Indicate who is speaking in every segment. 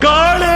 Speaker 1: காளே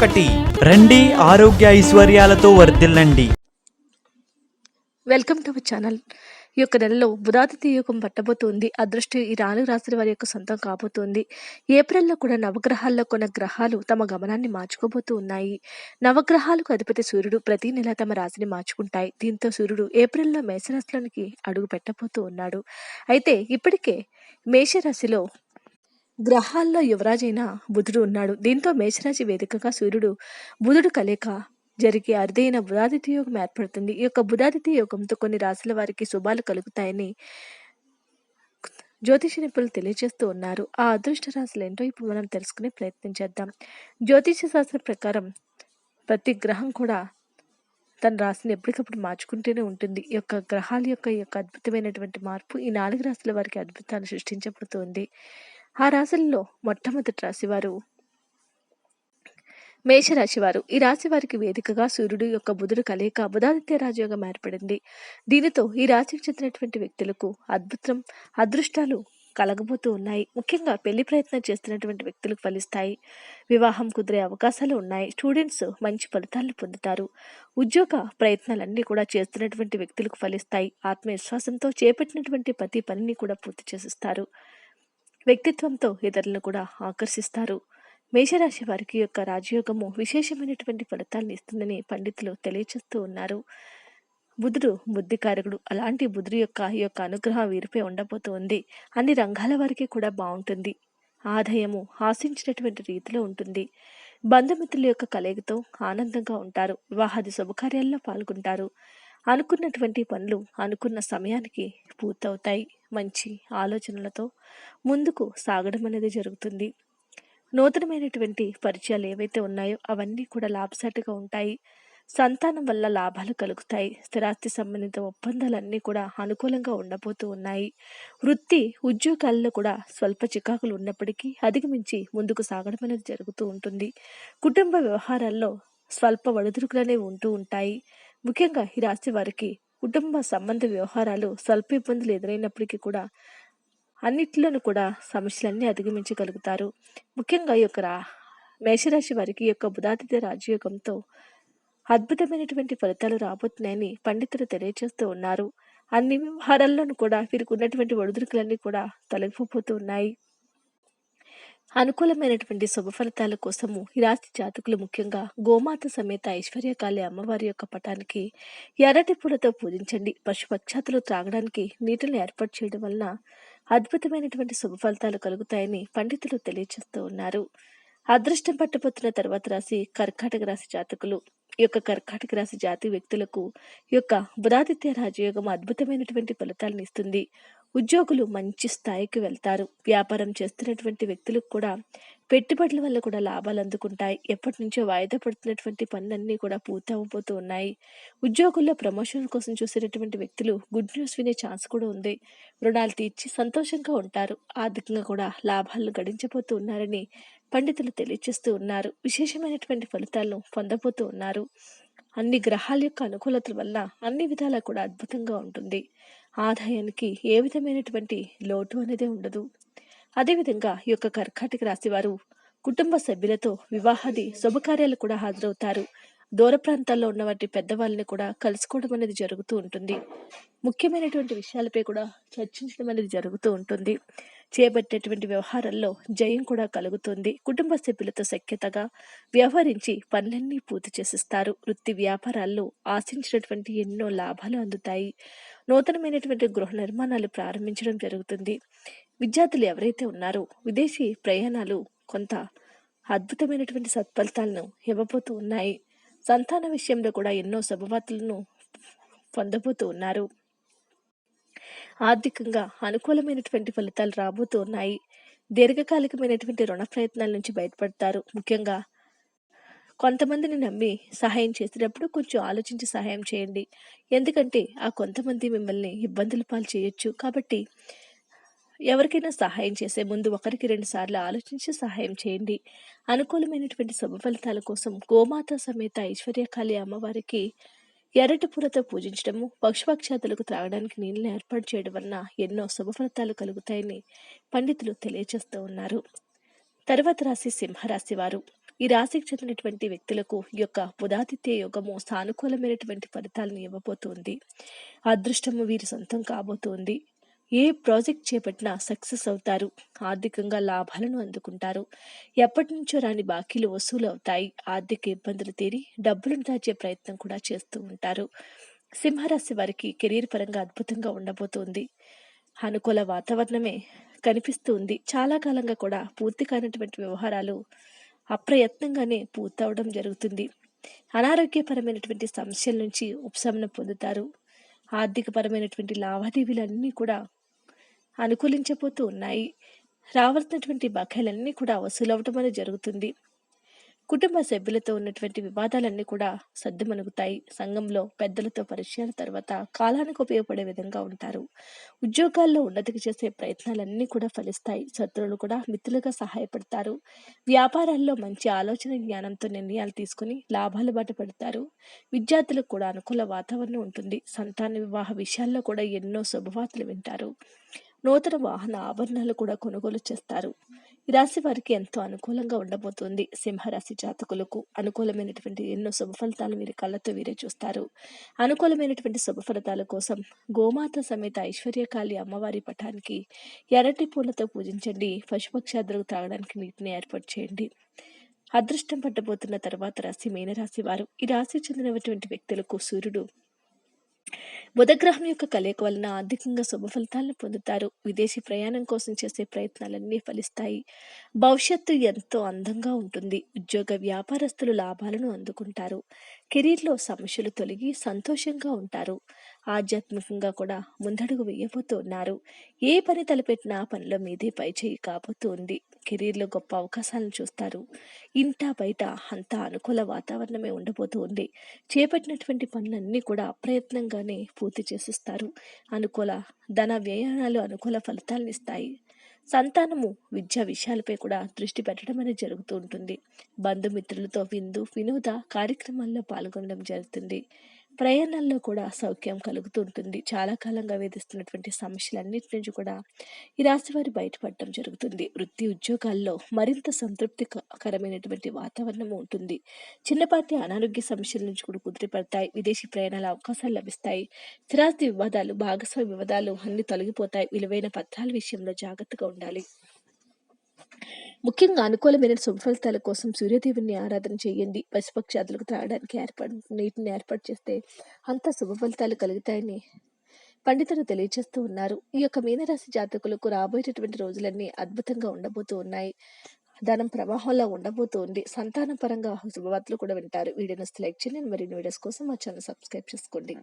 Speaker 1: ఒకటి.
Speaker 2: రండి ఆరోగ్య ఐశ్వర్యాలతో వర్ధిల్లండి.
Speaker 3: Welcome to my channel. ఈ యొక్క నెలలో బుధాతిథి యుగం పట్టబోతుంది. అదృష్టి ఈ నాలుగు రాసిన వారి యొక్క సొంతం కాబోతుంది. ఏప్రిల్లో కూడా నవగ్రహాల్లో కొన్ని గ్రహాలు తమ గమనాన్ని మార్చుకోబోతూ ఉన్నాయి. నవగ్రహాలకు అధిపతి సూర్యుడు ప్రతి నెల తమ రాశిని మార్చుకుంటాయి. దీంతో సూర్యుడు ఏప్రిల్లో మేషరాశిలోనికి అడుగు పెట్టబోతూ ఉన్నాడు. అయితే ఇప్పటికే మేషరాశిలో గ్రహాల్లో యువరాజైన బుధుడు ఉన్నాడు. దీంతో మేషరాశి వేదికగా సూర్యుడు బుధుడు కలయిక జరిగే అరుదైన బుధాదిత్య యోగం ఏర్పడుతుంది. ఈ యొక్క బుధాదిత్య యోగంతో కొన్ని రాశుల వారికి శుభాలు కలుగుతాయని జ్యోతిష నిపుణులు తెలియజేస్తూ ఉన్నారు. ఆ అదృష్ట రాశులు ఏంటో ఇప్పుడు మనం తెలుసుకునే ప్రయత్నం చేద్దాం. జ్యోతిష శాస్త్రం ప్రకారం ప్రతి గ్రహం కూడా తన రాశిని ఎప్పటికప్పుడు మార్చుకుంటూనే ఉంటుంది. ఈ యొక్క గ్రహాల యొక్క ఈ యొక్క అద్భుతమైనటువంటి మార్పు ఈ నాలుగు రాశుల వారికి అద్భుతాలు సృష్టించబడుతుంది. ఆ రాశుల్లో మొట్టమొదటి రాశివారు మేషరాశివారు. ఈ రాశి వారికి వేదికగా సూర్యుడు యొక్క బుధుడు కలయిక బుధాదిత్య రాజయోగం ఏర్పడింది. దీనితో ఈ రాశికి చెందినటువంటి వ్యక్తులకు అద్భుతం అదృష్టాలు కలగబోతూ ఉన్నాయి. ముఖ్యంగా పెళ్ళి ప్రయత్నం చేస్తున్నటువంటి వ్యక్తులకు ఫలిస్తాయి. వివాహం కుదిరే అవకాశాలు ఉన్నాయి. స్టూడెంట్స్ మంచి ఫలితాలను పొందుతారు. ఉద్యోగ ప్రయత్నాలన్నీ కూడా చేస్తున్నటువంటి వ్యక్తులకు ఫలిస్తాయి. ఆత్మవిశ్వాసంతో చేపట్టినటువంటి ప్రతి పనిని కూడా పూర్తి చేసిస్తారు. వ్యక్తిత్వంతో ఇతరులను కూడా ఆకర్షిస్తారు. మేషరాశి వారికి యొక్క రాజయోగము విశేషమైనటువంటి ఫలితాలను ఇస్తుందని పండితులు తెలియచేస్తూ ఉన్నారు. బుధుడు బుద్ధికారకుడు. అలాంటి బుధుడు యొక్క ఈ యొక్క అనుగ్రహం వీరిపై ఉండబోతూ ఉంది. అన్ని రంగాల వారికి కూడా బాగుంటుంది. ఆదాయము ఆశించినటువంటి రీతిలో ఉంటుంది. బంధుమిత్రుల యొక్క కలయికతో ఆనందంగా ఉంటారు. వివాహాది శుభకార్యాల్లో పాల్గొంటారు. అనుకున్నటువంటి పనులు అనుకున్న సమయానికి పూర్తవుతాయి. మంచి ఆలోచనలతో ముందుకు సాగడం అనేది జరుగుతుంది. నూతనమైనటువంటి పరిచయాలు ఏవైతే ఉన్నాయో అవన్నీ కూడా లాభసాటిగా ఉంటాయి. సంతానం వల్ల లాభాలు కలుగుతాయి. స్థిరాస్తి సంబంధిత ఒప్పందాలన్నీ కూడా అనుకూలంగా ఉండబోతూ ఉన్నాయి. వృత్తి ఉద్యోగాల్లో కూడా స్వల్ప చికాకులు ఉన్నప్పటికీ అధిగమించి ముందుకు సాగడం అనేది జరుగుతూ ఉంటుంది. కుటుంబ వ్యవహారాల్లో స్వల్ప వడుదురుకులనే ఉంటూ ఉంటాయి. ముఖ్యంగా ఈ రాశి వారికి కుటుంబ సంబంధ వ్యవహారాలు స్వల్ప ఇబ్బందులు ఎదురైనప్పటికీ కూడా అన్నిట్లోనూ కూడా సమస్యలన్నీ అధిగమించగలుగుతారు. ముఖ్యంగా ఈ యొక్క రా- మేషరాశి వారికి యొక్క బుధాతిథ్య రాజయోగంతో అద్భుతమైనటువంటి ఫలితాలు రాబోతున్నాయని పండితులు తెలియజేస్తూ ఉన్నారు. అన్ని వ్యవహారాల్లోనూ కూడా వీరికి ఉన్నటువంటి ఒడిదుడుకులన్నీ కూడా తొలగిపోతూ ఉన్నాయి. అనుకూలమైనటువంటి శుభ ఫలితాల కోసము ఈ రాశి జాతకులు ముఖ్యంగా గోమాత సమేత ఐశ్వర్యకాళి అమ్మవారి యొక్క పటానికి ఎర్రటి పూలతో పూజించండి. పశుపక్షాతులు త్రాగడానికి నీటిని ఏర్పాటు చేయడం వలన అద్భుతమైనటువంటి శుభ ఫలితాలు కలుగుతాయని పండితులు తెలియజేస్తూ ఉన్నారు. అదృష్టం పట్టబోతున్న తర్వాత రాశి కర్కాటక రాశి జాతకులు. ఈ యొక్క కర్కాటక రాశి జాతి వ్యక్తులకు యొక్క బుధాదిత్య రాజయోగం అద్భుతమైనటువంటి ఫలితాలను ఇస్తుంది. ఉద్యోగులు మంచి స్థాయికి వెళ్తారు. వ్యాపారం చేస్తున్నటువంటి వ్యక్తులకు కూడా పెట్టుబడుల వల్ల కూడా లాభాలు అందుకుంటాయి. ఎప్పటి నుంచో వాయిదా పడుతున్నటువంటి పనులన్నీ కూడా పూర్తవబోతూ ఉన్నాయి. ఉద్యోగుల్లో ప్రమోషన్ కోసం చూసేటటువంటి వ్యక్తులు గుడ్ న్యూస్ వినే ఛాన్స్ కూడా ఉంది. రుణాలు తీర్చి సంతోషంగా ఉంటారు. ఆర్థికంగా కూడా లాభాలను గడించబోతూ ఉన్నారని పండితులు తెలియజేస్తూ ఉన్నారు. విశేషమైనటువంటి ఫలితాలను పొందబోతూ ఉన్నారు. అన్ని గ్రహాల యొక్క అనుకూలతల వల్ల అన్ని విధాలా కూడా అద్భుతంగా ఉంటుంది. ఆదాయానికి ఏ విధమైనటువంటి లోటు అనేది ఉండదు. అదేవిధంగా ఈ యొక్క కర్కాటక రాశి వారు కుటుంబ సభ్యులతో వివాహాది శుభకార్యాలు కూడా హాజరవుతారు. దూర ప్రాంతాల్లో ఉన్న వాటి పెద్దవాళ్ళని కూడా కలుసుకోవడం అనేది జరుగుతూ ఉంటుంది. ముఖ్యమైనటువంటి విషయాలపై కూడా చర్చించడం అనేది జరుగుతూ ఉంటుంది. చేపట్టేటువంటి వ్యవహారాల్లో జయం కూడా కలుగుతుంది. కుటుంబ సభ్యులతో సఖ్యతగా వ్యవహరించి పనులన్నీ పూర్తి చేసిస్తారు. వృత్తి వ్యాపారాల్లో ఆశించినటువంటి ఎన్నో లాభాలు అందుతాయి. నూతనమైనటువంటి గృహ నిర్మాణాలు ప్రారంభించడం జరుగుతుంది. విద్యార్థులు ఎవరైతే ఉన్నారో విదేశీ ప్రయాణాలు కొంత అద్భుతమైనటువంటి సత్ఫలితాలను ఇవ్వబోతూ ఉన్నాయి. సంతాన విషయంలో కూడా ఎన్నో శుభవార్తలను పొందబోతూ ఉన్నారు. ఆర్థికంగా అనుకూలమైనటువంటి ఫలితాలు రాబోతూ ఉన్నాయి దీర్ఘకాలికమైనటువంటి రుణ ప్రయత్నాల నుంచి బయటపడతారు. ముఖ్యంగా కొంతమందిని నమ్మి సహాయం చేసేటప్పుడు కొంచెం ఆలోచించి సహాయం చేయండి. ఎందుకంటే ఆ కొంతమంది మిమ్మల్ని ఇబ్బందుల పాలు చేయొచ్చు. కాబట్టి ఎవరికైనా సహాయం చేసే ముందు ఒకరికి రెండు సార్లు ఆలోచించి సహాయం చేయండి. అనుకూలమైనటువంటి శుభ ఫలితాల కోసం గోమాత సమేత ఐశ్వర్యకాళి అమ్మవారికి ఎర్రటి పూలతో పూజించడము పక్షుపక్షాతులకు త్రాగడానికి నీళ్ళని ఏర్పాటు చేయడం వలన ఎన్నో శుభ ఫలితాలు కలుగుతాయని పండితులు తెలియజేస్తూ ఉన్నారు. తర్వాత రాశి సింహరాశి వారు. ఈ రాశికి చెందినటువంటి వ్యక్తులకు ఈ యొక్క ఉదాతిథ్య యోగము సానుకూలమైనటువంటి ఫలితాలను ఇవ్వబోతుంది. అదృష్టము వీరి సొంతం కాబోతోంది. ఏ ప్రాజెక్ట్ చేపట్టినా సక్సెస్ అవుతారు. ఆర్థికంగా లాభాలను అందుకుంటారు. ఎప్పటి నుంచో రాని బాకీలు వసూలు అవుతాయి ఆర్థిక ఇబ్బందులు తీరి డబ్బులను దాచే ప్రయత్నం కూడా చేస్తూ ఉంటారు. సింహరాశి వారికి కెరీర్ పరంగా అద్భుతంగా ఉండబోతోంది. అనుకూల వాతావరణమే కనిపిస్తూ ఉంది చాలా కాలంగా కూడా పూర్తి కానటువంటి వ్యవహారాలు అప్రయత్నంగానే పూర్తవడం జరుగుతుంది. అనారోగ్యపరమైనటువంటి సమస్యల నుంచి ఉపశమనం పొందుతారు. ఆర్థికపరమైనటువంటి లావాదేవీలన్నీ కూడా అనుకూలించబోతూ ఉన్నాయి. రావాల్సినటువంటి బకాయిలన్నీ కూడా వసూలవటం అనేది జరుగుతుంది. కుటుంబ సభ్యులతో ఉన్నటువంటి వివాదాలన్నీ కూడా సర్దుమణుగుతాయి. సంఘంలో పెద్దలతో పరిచయాల తర్వాత కాలానికి ఉపయోగపడే విధంగా ఉంటారు. ఉద్యోగాల్లో ఉన్నతికి చేసే ప్రయత్నాలన్నీ కూడా ఫలిస్తాయి. శత్రువులు కూడా మిత్రులుగా సహాయపడతారు. వ్యాపారాల్లో మంచి ఆలోచన జ్ఞానంతో నిర్ణయాలు తీసుకుని లాభాల బాట పడతారు. విద్యార్థులకు కూడా అనుకూల వాతావరణం ఉంటుంది. సంతాన వివాహ విషయాల్లో కూడా ఎన్నో శుభవార్తలు వింటారు. నూతన వాహన ఆభరణాలు కూడా కొనుగోలు చేస్తారు. ఈ రాశి వారికి ఎంతో అనుకూలంగా ఉండబోతుంది. సింహరాశి జాతకులకు అనుకూలమైనటువంటి ఎన్నో శుభ ఫలితాలు వీరి కళ్ళతో వీరే చూస్తారు. అనుకూలమైనటువంటి శుభ ఫలితాల కోసం గోమాత సమేత ఐశ్వర్యకాళి అమ్మవారి పటానికి ఎర్రటి పూలతో పూజించండి. పశుపక్షాదులకు తాగడానికి నీటిని ఏర్పాటు చేయండి. అదృష్టం పట్టబోతున్న తర్వాత రాశి మీనరాశి వారు. ఈ రాశి చెందినటువంటి వ్యక్తులకు సూర్యుడు బుధగ్రహం యొక్క కలయిక వలన ఆర్థికంగా శుభ ఫలితాలను పొందుతారు. విదేశీ ప్రయాణం కోసం చేసే ప్రయత్నాలన్నీ ఫలిస్తాయి. భవిష్యత్తు ఎంతో అందంగా ఉంటుంది. ఉద్యోగ వ్యాపారస్తులు లాభాలను అందుకుంటారు. కెరీర్లో సమస్యలు తొలగి సంతోషంగా ఉంటారు. ఆధ్యాత్మికంగా కూడా ముందడుగు వేయబోతూ ఉన్నారు ఏ పని తలపెట్టినా పనిలో మీదే పై చేయి కాబోతూ ఉంది కెరీర్లో గొప్ప అవకాశాలను చూస్తారు. ఇంటా బయట అంతా అనుకూల వాతావరణమే ఉండబోతూ ఉంది చేపట్టినటువంటి పనులన్నీ కూడా ప్రయత్నంగానే పూర్తి చేసిస్తారు. అనుకూల ధన వ్యయాలు అనుకూల ఫలితాలను ఇస్తాయి. సంతానము విద్యా విషయాలపై కూడా దృష్టి పెట్టడం అనేది జరుగుతూ ఉంటుంది. బంధుమిత్రులతో విందు వినోద కార్యక్రమాల్లో పాల్గొనడం జరుగుతుంది. ప్రయాణాల్లో కూడా సౌఖ్యం కలుగుతూ ఉంటుంది చాలా కాలంగా వేధిస్తున్నటువంటి సమస్యలన్నిటి నుంచి కూడా ఈ రాశి వారి బయటపడటం జరుగుతుంది. వృత్తి ఉద్యోగాల్లో మరింత సంతృప్తికరమైనటువంటి వాతావరణం ఉంటుంది. చిన్నపాటి అనారోగ్య సమస్యల నుంచి కూడా కుదిరిపడతాయి విదేశీ ప్రయాణాల అవకాశాలు లభిస్తాయి. స్థిరాస్తి వివాదాలు భాగస్వామి వివాదాలు అన్ని తొలగిపోతాయి. విలువైన పత్రాల విషయంలో జాగ్రత్తగా ఉండాలి. ముఖ్యంగా అనుకూలమైన శుభ ఫలితాల కోసం సూర్యదేవుని ఆరాధన చేయండి. పశుపక్షాదులకు త్రాగడానికి ఏర్పాటు నీటిని ఏర్పాటు చేస్తే అంత శుభ ఫలితాలు కలుగుతాయని పండితులు తెలియజేస్తూ ఉన్నారు. ఈ యొక్క మీనరాశి జాతకులకు రాబోయేటటువంటి రోజులన్నీ అద్భుతంగా ఉండబోతూ ఉన్నాయి. ధనం ప్రవాహంలో ఉండబోతోంది సంతాన పరంగా శుభవార్తలు కూడా వింటారు. వీడియోని లైక్ చేయండి. మరిన్ని వీడియోస్ కోసం మా ఛానల్ సబ్స్క్రైబ్ చేసుకోండి.